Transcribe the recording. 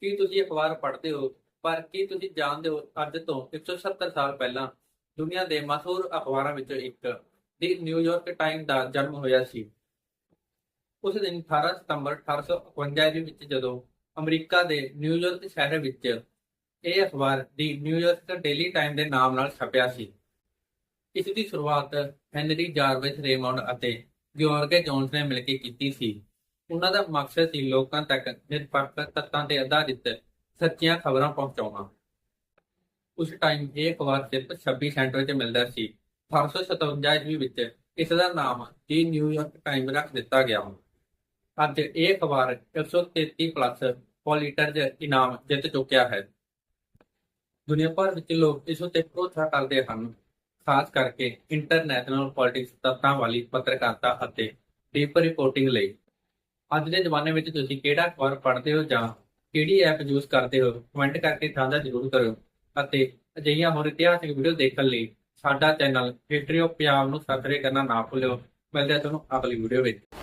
ਕੀ ਤੁਸੀਂ ਅਖਬਾਰ ਪੜ੍ਹਦੇ ਹੋ? ਪਰ ਕੀ ਤੁਸੀਂ ਜਾਣਦੇ ਹੋ ਅੱਜ ਤੋਂ 170 ਸਾਲ ਪਹਿਲਾਂ ਦੁਨੀਆ ਦੇ ਮਸ਼ਹੂਰ ਅਖਬਾਰਾਂ ਵਿੱਚੋਂ ਇੱਕ ਦੀ ਨਿਊਯਾਰਕ ਟਾਈਮ ਦਾ ਜਨਮ ਹੋਇਆ ਸੀ। ਉਸ ਦਿਨ 18 ਸਤੰਬਰ 1851 ਦੇ ਵਿੱਚ ਜਦੋਂ ਅਮਰੀਕਾ ਦੇ ਨਿਊਯਾਰਕ ਸ਼ਹਿਰ ਵਿੱਚ ਇਹ ਅਖਬਾਰ ਦੀ ਨਿਊਯਾਰਕ ਡੇਲੀ ਟਾਈਮ ਦੇ ਨਾਮ ਨਾਲ ਛਪਿਆ ਸੀ। ਇਸ ਦੀ ਸ਼ੁਰੂਆਤ ਹੈਨਰੀ ਜਾਰਵਿਸ ਰੇਮੌਂਡ ਅਤੇ ਗਿਓਰਗੇ ਜੋਨਸ ਨੇ ਮਿਲ ਕੇ ਕੀਤੀ ਸੀ। ਉਹਨਾਂ ਦਾ ਮਕਸਦ ਸੀ ਲੋਕਾਂ ਤੱਕ ਨਿਰਪੱਖ ਤੱਤਾਂ ਤੇ ਆਧਾਰਿਤ ਸੱਚੀਆਂ ਖਬਰਾਂ ਪਹੁੰਚਾਉਣਾ। ਉਸ ਟਾਈਮ ਇਹ ਅਖਬਾਰ ਸਿਰਫ 26 ਸੈਂਟ ਵਿੱਚ ਮਿਲਦਾ ਸੀ। 1857 ਈਸਵੀ ਵਿੱਚ ਇਸ ਦਾ ਨਾਮ ਦੀ ਨਿਊਯਾਰਕ ਟਾਈਮ ਰੱਖ ਦਿੱਤਾ ਗਿਆ। ਅੱਜ ਇਹ ਅਖਬਾਰ 133 ਪਲੱਸ ਪੋਲੀਟਰ ਇਨਾਮ ਜਿੱਤ ਚੁੱਕਿਆ ਹੈ। ਦੁਨੀਆ ਭਰ ਵਿੱਚ ਲੋਕ ਇਸ ਉੱਤੇ ਭਰੋਸਾ ਕਰਦੇ ਹਨ, ਖਾਸ ਕਰਕੇ ਇੰਟਰਨੈਸ਼ਨਲ ਪੋਲਿਟਿਕਸ ਤੱਤਾਂ ਵਾਲੀ ਪੱਤਰਕਾਰਤਾ ਅਤੇ ਡੀਪ ਰਿਪੋਰਟਿੰਗ ਲਈ। ਅੱਜ ਦੇ ਜ਼ਮਾਨੇ ਵਿੱਚ ਤੁਸੀਂ ਕਿਹੜਾ ਅਖਬਾਰ ਪੜ੍ਹਦੇ ਹੋ ਜਾਂ ਕਿਹੜੀ ਐਪ ਯੂਜ਼ ਕਰਦੇ ਹੋ ਕਮੈਂਟ ਕਰਕੇ ਸਾਂਝਾ ਜ਼ਰੂਰ ਕਰੋ ਅਤੇ ਅਜਿਹੀਆਂ ਹੋਰ ਇਤਿਹਾਸਕ ਵੀਡੀਓ ਦੇਖਣ ਲਈ ਸਾਡਾ ਚੈਨਲ ਹਿਸਟਰੀ ਆਫ ਪੰਜਾਬ ਨੂੰ ਸਬਸਕ੍ਰਾਈਬ ਕਰਨਾ ਨਾ ਭੁੱਲਿਓ। ਮਿਲਦੇ ਹਾਂ ਤੁਹਾਨੂੰ ਅਗਲੀ ਵੀਡੀਓ ਵਿੱਚ।